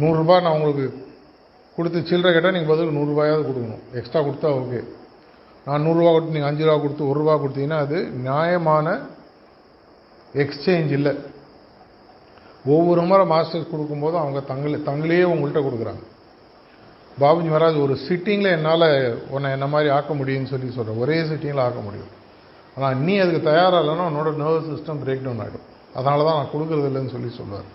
நூறுரூபா நான் உங்களுக்கு கொடுத்து சில்லறை கேட்டால் நீங்கள் பதிலுக்கு நூறுரூபாயாவது கொடுக்கணும். எக்ஸ்ட்ரா கொடுத்தா ஓகே நான் நூறுரூவா கொடுத்து நீங்கள் அஞ்சு ரூபா கொடுத்து ஒரு ரூபா கொடுத்தீங்கன்னா அது நியாயமான எக்ஸ்சேஞ்ச் இல்லை. ஒவ்வொரு முறை மாஸ்டர்ஸ் கொடுக்கும்போது அவங்க தங்களே தங்களையே உங்கள்கிட்ட கொடுக்குறாங்க. பாபுஜி மகாராஜ் ஒரு சிட்டிங்கில் என்னால் உன்னை என்ன மாதிரி ஆக்க முடியும்னு சொல்லி சொல்கிறேன் ஒரே சிட்டிங்கில் ஆக்க முடியும். ஆனால் நீ அதுக்கு தயாராக இல்லைன்னா உன்னோட நர்வஸ் சிஸ்டம் பிரேக் டவுன் ஆகிடும் அதனால தான் நான் கொடுக்குறது இல்லைன்னு சொல்லி சொல்லுவார்.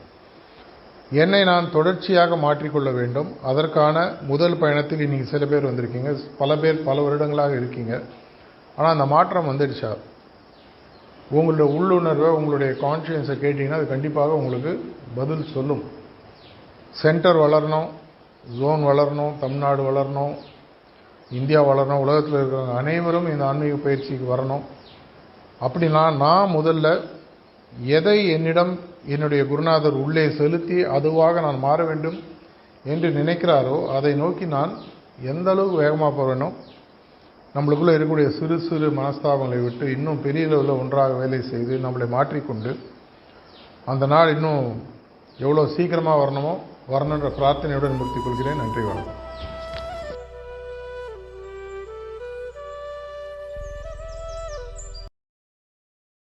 என்னை நான் தொடர்ச்சியாக மாற்றிக்கொள்ள வேண்டும். அதற்கான முதல் பயணத்தில் இன்றைக்கி சில பேர் வந்திருக்கீங்க. பல பேர் பல வருடங்களாக இருக்கீங்க. ஆனால் அந்த மாற்றம் வந்துடுச்சா? உங்களுடைய உள்ளுணர்வை உங்களுடைய கான்ஷியன்ஸை கேட்டிங்கன்னா அது கண்டிப்பாக உங்களுக்கு பதில் சொல்லும். சென்டர் வளரணும் ஜோன் வளரணும் தமிழ்நாடு வளரணும் இந்தியா வளரணும் உலகத்தில் இருக்கிறவங்க அனைவரும் இந்த ஆன்மீக பயிற்சிக்கு வரணும். அப்படின்னா நான் முதல்ல எதை என்னிடம் என்னுடைய குருநாதர் உள்ளே செலுத்தி அதுவாக நான் மாற வேண்டும் என்று நினைக்கிறாரோ அதை நோக்கி நான் எந்த அளவுக்கு வேகமாக போகிறேனோ நம்மளுக்குள்ளே இருக்கக்கூடிய சிறு சிறு மனஸ்தாபங்களை விட்டு இன்னும் பெரிய அளவில் ஒன்றாக வேலை செய்து நம்மளை மாற்றிக்கொண்டு அந்த நாள் இன்னும் எவ்வளோ சீக்கிரமாக வரணுமோ வரணுன்ற பிரார்த்தனையுடன் நிறுத்திக் கொள்கிறேன். நன்றி வணக்கம்.